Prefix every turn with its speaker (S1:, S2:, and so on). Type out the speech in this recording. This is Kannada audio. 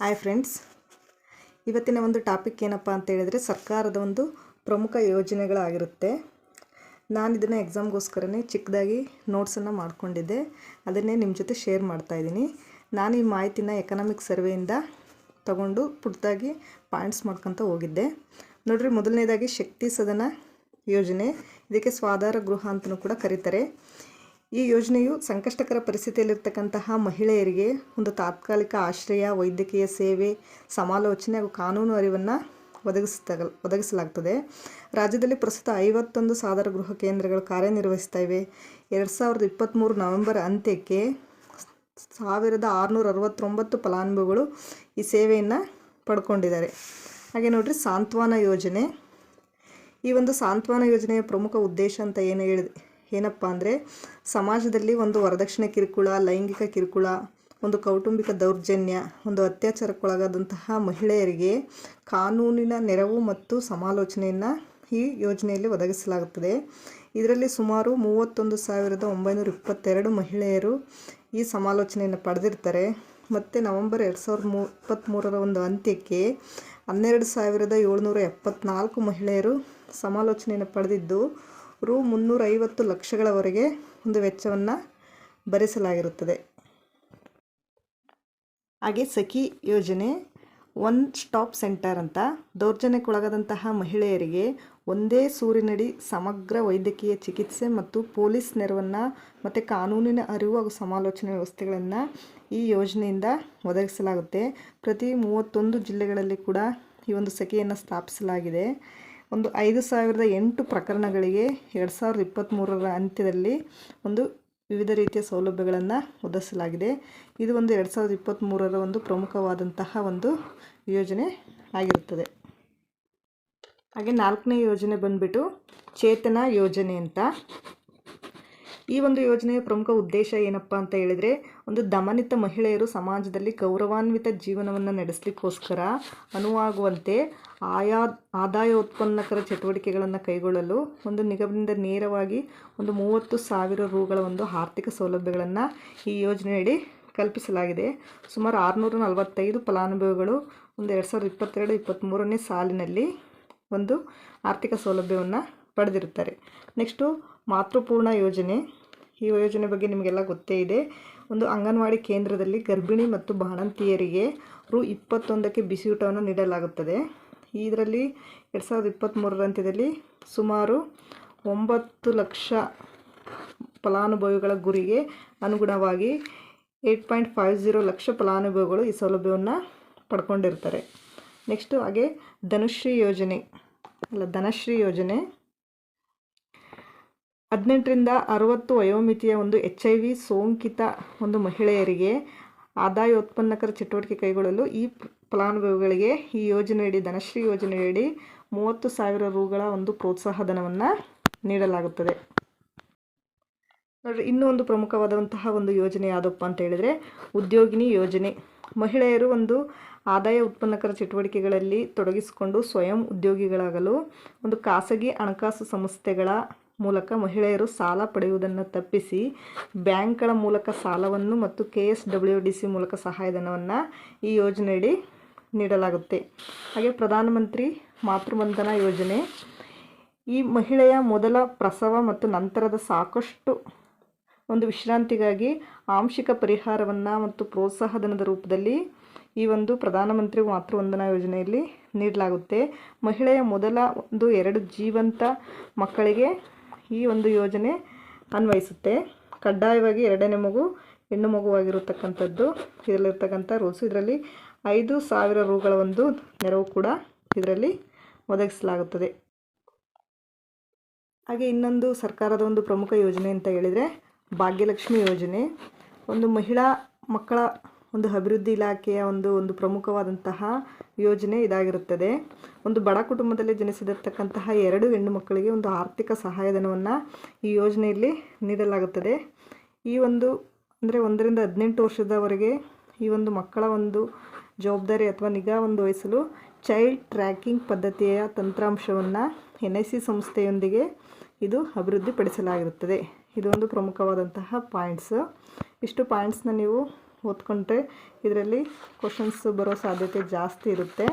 S1: Hi friends. ಇವತ್ತಿನ ಒಂದು ಟಾಪಿಕ್ ಏನಪ್ಪ ಅಂತ ಹೇಳಿದರೆ ಸರ್ಕಾರದ ಒಂದು ಪ್ರಮುಖ ಯೋಜನೆಗಳಾಗಿರುತ್ತೆ. ನಾನು ಇದನ್ನು ಎಕ್ಸಾಮ್ಗೋಸ್ಕರನೇ ಚಿಕ್ಕದಾಗಿ ನೋಟ್ಸನ್ನು ಮಾಡ್ಕೊಂಡಿದ್ದೆ. ಅದನ್ನೇ ನಿಮ್ಮ ಜೊತೆ ಶೇರ್ ಮಾಡ್ತಾಯಿದ್ದೀನಿ ನಾನು ಈ ಮಾಹಿತಿನ ಎಕನಾಮಿಕ್ ಸರ್ವೆಯಿಂದ ತಗೊಂಡು ಪುಟ್ಟದಾಗಿ ಪಾಯಿಂಟ್ಸ್ ಮಾಡ್ಕೊತ ಹೋಗಿದ್ದೆ. ನೋಡಿರಿ, ಮೊದಲನೇದಾಗಿ ಶಕ್ತಿ ಸದನ ಯೋಜನೆ. ಇದಕ್ಕೆ ಸ್ವಾಧಾರ ಗೃಹ ಅಂತಲೂ ಕೂಡ ಕರೀತಾರೆ. ಈ ಯೋಜನೆಯು ಸಂಕಷ್ಟಕರ ಪರಿಸ್ಥಿತಿಯಲ್ಲಿರ್ತಕ್ಕಂತಹ ಮಹಿಳೆಯರಿಗೆ ಒಂದು ತಾತ್ಕಾಲಿಕ ಆಶ್ರಯ, ವೈದ್ಯಕೀಯ ಸೇವೆ, ಸಮಾಲೋಚನೆ ಹಾಗೂ ಕಾನೂನು ಅರಿವನ್ನು ಒದಗಿಸ್ತಾಗಲ್ ಒದಗಿಸಲಾಗ್ತದೆ. ರಾಜ್ಯದಲ್ಲಿ ಪ್ರಸ್ತುತ ಐವತ್ತೊಂದು ಸಾಧಾರ ಗೃಹ ಕೇಂದ್ರಗಳು ಕಾರ್ಯನಿರ್ವಹಿಸ್ತಾ ಇವೆ. ಎರಡು ಸಾವಿರದ ಇಪ್ಪತ್ತ್ಮೂರು ನವೆಂಬರ್ ಅಂತ್ಯಕ್ಕೆ ಸಾವಿರದ ಆರುನೂರ ಅರವತ್ತೊಂಬತ್ತು ಫಲಾನುಭವಿಗಳು ಈ ಸೇವೆಯನ್ನು ಪಡ್ಕೊಂಡಿದ್ದಾರೆ. ಹಾಗೆ ನೋಡಿರಿ ಸಾಂತ್ವನ ಯೋಜನೆ. ಈ ಒಂದು ಸಾಂತ್ವನ ಯೋಜನೆಯ ಪ್ರಮುಖ ಉದ್ದೇಶ ಅಂತ ಏನು ಹೇಳಿ ಏನಪ್ಪ ಅಂದರೆ, ಸಮಾಜದಲ್ಲಿ ಒಂದು ವರದಕ್ಷಿಣೆ ಕಿರುಕುಳ, ಲೈಂಗಿಕ ಕಿರುಕುಳ, ಒಂದು ಕೌಟುಂಬಿಕ ದೌರ್ಜನ್ಯ, ಒಂದು ಅತ್ಯಾಚಾರಕ್ಕೊಳಗಾದಂತಹ ಮಹಿಳೆಯರಿಗೆ ಕಾನೂನಿನ ನೆರವು ಮತ್ತು ಸಮಾಲೋಚನೆಯನ್ನು ಈ ಯೋಜನೆಯಲ್ಲಿ ಒದಗಿಸಲಾಗುತ್ತದೆ. ಇದರಲ್ಲಿ ಸುಮಾರು ಮೂವತ್ತೊಂದು ಸಾವಿರದ ಒಂಬೈನೂರ ಇಪ್ಪತ್ತೆರಡು ಮಹಿಳೆಯರು ಈ ಸಮಾಲೋಚನೆಯನ್ನು ಪಡೆದಿರ್ತಾರೆ. ಮತ್ತು ನವಂಬರ್ ಎರಡು ಸಾವಿರದ ಮೂ ಇಪ್ಪತ್ತ್ಮೂರರ ಒಂದು ಅಂತ್ಯಕ್ಕೆ ಹನ್ನೆರಡು ಸಾವಿರದ ಏಳ್ನೂರ ಎಪ್ಪತ್ನಾಲ್ಕು ಮಹಿಳೆಯರು ಸಮಾಲೋಚನೆಯನ್ನು ಪಡೆದಿದ್ದು ರು ಮುನ್ನೂರೈವತ್ತು ಲಕ್ಷಗಳವರೆಗೆ ಒಂದು ವೆಚ್ಚವನ್ನು ಭರಿಸಲಾಗಿರುತ್ತದೆ. ಹಾಗೆ ಸಖಿ ಯೋಜನೆ ಒನ್ ಸ್ಟಾಪ್ ಸೆಂಟರ್ ಅಂತ ದೌರ್ಜನ್ಯಕ್ಕೊಳಗಾದಂತಹ ಮಹಿಳೆಯರಿಗೆ ಒಂದೇ ಸೂರಿನಡಿ ಸಮಗ್ರ ವೈದ್ಯಕೀಯ ಚಿಕಿತ್ಸೆ ಮತ್ತು ಪೊಲೀಸ್ ನೆರವನ್ನು ಮತ್ತು ಕಾನೂನಿನ ಅರಿವು ಹಾಗೂ ಸಮಾಲೋಚನೆ ವ್ಯವಸ್ಥೆಗಳನ್ನು ಈ ಯೋಜನೆಯಿಂದ ಒದಗಿಸಲಾಗುತ್ತೆ. ಪ್ರತಿ ಮೂವತ್ತೊಂದು ಜಿಲ್ಲೆಗಳಲ್ಲಿ ಕೂಡ ಈ ಒಂದು ಸಖಿಯನ್ನು ಸ್ಥಾಪಿಸಲಾಗಿದೆ. ಒಂದು ಐದು ಸಾವಿರದ ಎಂಟು ಪ್ರಕರಣಗಳಿಗೆ ಎರಡು ಸಾವಿರದ ಇಪ್ಪತ್ತ್ಮೂರರ ಅಂತ್ಯದಲ್ಲಿ ಒಂದು ವಿವಿಧ ರೀತಿಯ ಸೌಲಭ್ಯಗಳನ್ನು ಒದಗಿಸಲಾಗಿದೆ. ಇದು ಒಂದು ಎರಡು ಸಾವಿರದ ಇಪ್ಪತ್ತ್ಮೂರರ ಒಂದು ಪ್ರಮುಖವಾದಂತಹ ಒಂದು ಯೋಜನೆ ಆಗಿರುತ್ತದೆ. ಹಾಗೆ ನಾಲ್ಕನೇ ಯೋಜನೆ ಬಂದುಬಿಟ್ಟು ಚೇತನ ಯೋಜನೆ ಅಂತ. ಈ ಒಂದು ಯೋಜನೆಯ ಪ್ರಮುಖ ಉದ್ದೇಶ ಏನಪ್ಪ ಅಂತ ಹೇಳಿದರೆ, ಒಂದು ದಮನಿತ ಮಹಿಳೆಯರು ಸಮಾಜದಲ್ಲಿ ಗೌರವಾನ್ವಿತ ಜೀವನವನ್ನು ನಡೆಸಲಿಕ್ಕೋಸ್ಕರ ಅನುವಾಗುವಂತೆ ಆಯಾ, ಆದಾಯ ಉತ್ಪನ್ನಕರ ಚಟುವಟಿಕೆಗಳನ್ನು ಕೈಗೊಳ್ಳಲು ಒಂದು ನಿಗಮದಿಂದ ನೇರವಾಗಿ ಒಂದು ಮೂವತ್ತು ಸಾವಿರ ರೂಗಳ ಒಂದು ಆರ್ಥಿಕ ಸೌಲಭ್ಯಗಳನ್ನು ಈ ಯೋಜನೆಯಡಿ ಕಲ್ಪಿಸಲಾಗಿದೆ. ಸುಮಾರು ಆರುನೂರ ನಲವತ್ತೈದು ಫಲಾನುಭವಿಗಳು ಒಂದು ಎರಡು ಸಾವಿರದ ಇಪ್ಪತ್ತೆರಡು ಇಪ್ಪತ್ತ್ಮೂರನೇ ಸಾಲಿನಲ್ಲಿ ಒಂದು ಆರ್ಥಿಕ ಸೌಲಭ್ಯವನ್ನು ಪಡೆದಿರುತ್ತಾರೆ. ನೆಕ್ಸ್ಟು ಮಾತೃಪೂರ್ಣ ಯೋಜನೆ. ಈ ಯೋಜನೆ ಬಗ್ಗೆ ನಿಮಗೆಲ್ಲ ಗೊತ್ತೇ ಇದೆ. ಒಂದು ಅಂಗನವಾಡಿ ಕೇಂದ್ರದಲ್ಲಿ ಗರ್ಭಿಣಿ ಮತ್ತು ಬಾಣಂತಿಯರಿಗೆ ರು ಇಪ್ಪತ್ತೊಂದಕ್ಕೆ ಬಿಸಿಯೂಟವನ್ನು ನೀಡಲಾಗುತ್ತದೆ. ಇದರಲ್ಲಿ ಎರಡು ಸಾವಿರದ ಇಪ್ಪತ್ತ್ಮೂರರ ಅಂತ್ಯದಲ್ಲಿ ಸುಮಾರು ಒಂಬತ್ತು ಲಕ್ಷ ಫಲಾನುಭವಿಗಳ ಗುರಿಗೆ ಅನುಗುಣವಾಗಿ eight point five zero lakh ಫಲಾನುಭವಿಗಳು ಈ ಸೌಲಭ್ಯವನ್ನು ಪಡ್ಕೊಂಡಿರ್ತಾರೆ. ನೆಕ್ಸ್ಟು ಹಾಗೆ ಧನುಶ್ರೀ ಯೋಜನೆ, ಅಲ್ಲ ಧನಶ್ರೀ ಯೋಜನೆ. ಹದಿನೆಂಟರಿಂದ ಅರವತ್ತು ವಯೋಮಿತಿಯ ಒಂದು ಎಚ್ ಐ ವಿ ಸೋಂಕಿತ ಒಂದು ಮಹಿಳೆಯರಿಗೆ ಆದಾಯ ಉತ್ಪನ್ನಕರ ಚಟುವಟಿಕೆ ಕೈಗೊಳ್ಳಲು ಈ ಫಲಾನುಭವಿಗಳಿಗೆ ಈ ಯೋಜನೆಯಡಿ, ಧನಶ್ರೀ ಯೋಜನೆಯಡಿ ಮೂವತ್ತು ಸಾವಿರ ರೂಗಳ ಒಂದು ಪ್ರೋತ್ಸಾಹ ಧನವನ್ನು ನೀಡಲಾಗುತ್ತದೆ. ನೋಡ್ರಿ, ಇನ್ನೂ ಒಂದು ಪ್ರಮುಖವಾದಂತಹ ಒಂದು ಯೋಜನೆ ಯಾವುದಪ್ಪ ಅಂತ ಹೇಳಿದರೆ, ಉದ್ಯೋಗಿನಿ ಯೋಜನೆ. ಮಹಿಳೆಯರು ಒಂದು ಆದಾಯ ಉತ್ಪನ್ನಕರ ಚಟುವಟಿಕೆಗಳಲ್ಲಿ ತೊಡಗಿಸಿಕೊಂಡು ಸ್ವಯಂ ಉದ್ಯೋಗಿಗಳಾಗಲು, ಒಂದು ಖಾಸಗಿ ಹಣಕಾಸು ಸಂಸ್ಥೆಗಳ ಮೂಲಕ ಮಹಿಳೆಯರು ಸಾಲ ಪಡೆಯುವುದನ್ನು ತಪ್ಪಿಸಿ ಬ್ಯಾಂಕ್ಗಳ ಮೂಲಕ ಸಾಲವನ್ನು ಮತ್ತು K S W D C ಮೂಲಕ ಸಹಾಯಧನವನ್ನು ಈ ಯೋಜನೆಯಡಿ ನೀಡಲಾಗುತ್ತೆ. ಹಾಗೆ ಪ್ರಧಾನಮಂತ್ರಿ ಮಾತೃವಂದನಾ ಯೋಜನೆ, ಈ ಮಹಿಳೆಯ ಮೊದಲ ಪ್ರಸವ ಮತ್ತು ನಂತರದ ಸಾಕಷ್ಟು ಒಂದು ವಿಶ್ರಾಂತಿಗಾಗಿ ಆಂಶಿಕ ಪರಿಹಾರವನ್ನು ಮತ್ತು ಪ್ರೋತ್ಸಾಹಧನದ ರೂಪದಲ್ಲಿ ಈ ಒಂದು ಪ್ರಧಾನಮಂತ್ರಿ ಮಾತೃವಂದನಾ ಯೋಜನೆಯಲ್ಲಿ ನೀಡಲಾಗುತ್ತೆ. ಮಹಿಳೆಯ ಮೊದಲ ಒಂದು ಎರಡು ಜೀವಂತ ಮಕ್ಕಳಿಗೆ ಈ ಒಂದು ಯೋಜನೆ ಅನ್ವಯಿಸುತ್ತೆ. ಕಡ್ಡಾಯವಾಗಿ ಎರಡನೇ ಮಗು, ಹೆಣ್ಣು ಮಗುವಾಗಿರತಕ್ಕಂಥದ್ದು, ಇದರಲ್ಲಿರ್ತಕ್ಕಂಥ ರೂಲ್ಸು. ಇದರಲ್ಲಿ ಐದು ಸಾವಿರ ರೂಗಳ ಒಂದು ನೆರವು ಕೂಡ ಇದರಲ್ಲಿ ಒದಗಿಸಲಾಗುತ್ತದೆ. ಹಾಗೆ ಇನ್ನೊಂದು ಸರ್ಕಾರದ ಒಂದು ಪ್ರಮುಖ ಯೋಜನೆ ಅಂತ ಹೇಳಿದರೆ ಭಾಗ್ಯಲಕ್ಷ್ಮಿ ಯೋಜನೆ. ಒಂದು ಮಹಿಳಾ ಮಕ್ಕಳ ಒಂದು ಅಭಿವೃದ್ಧಿ ಇಲಾಖೆಯ ಒಂದು ಒಂದು ಪ್ರಮುಖವಾದಂತಹ ಯೋಜನೆ ಇದಾಗಿರುತ್ತದೆ. ಒಂದು ಬಡ ಕುಟುಂಬದಲ್ಲಿ ಜನಿಸಿರತಕ್ಕಂತಹ ಎರಡು ಹೆಣ್ಣು ಮಕ್ಕಳಿಗೆ ಒಂದು ಆರ್ಥಿಕ ಸಹಾಯಧನವನ್ನು ಈ ಯೋಜನೆಯಲ್ಲಿ ನೀಡಲಾಗುತ್ತದೆ. ಈ ಒಂದು, ಅಂದರೆ ಒಂದರಿಂದ ಹದಿನೆಂಟು ವರ್ಷದವರೆಗೆ ಈ ಒಂದು ಮಕ್ಕಳ ಒಂದು ಜವಾಬ್ದಾರಿ ಅಥವಾ ನಿಗಾ ಒಂದು ವಹಿಸಲು ಚೈಲ್ಡ್ ಟ್ರ್ಯಾಕಿಂಗ್ ಪದ್ಧತಿಯ ತಂತ್ರಾಂಶವನ್ನು ಎನ್ ಐ ಸಿ ಸಂಸ್ಥೆಯೊಂದಿಗೆ ಇದು ಅಭಿವೃದ್ಧಿಪಡಿಸಲಾಗಿರುತ್ತದೆ. ಇದೊಂದು ಪ್ರಮುಖವಾದಂತಹ ಪಾಯಿಂಟ್ಸ್. ಇಷ್ಟು ಪಾಯಿಂಟ್ಸ್ನ ನೀವು ಓದ್ಕೊಂಡ್ರೆ ಇದರಲ್ಲಿ ಕ್ವಶನ್ಸ್ ಬರೋ ಸಾಧ್ಯತೆ ಜಾಸ್ತಿ ಇರುತ್ತೆ.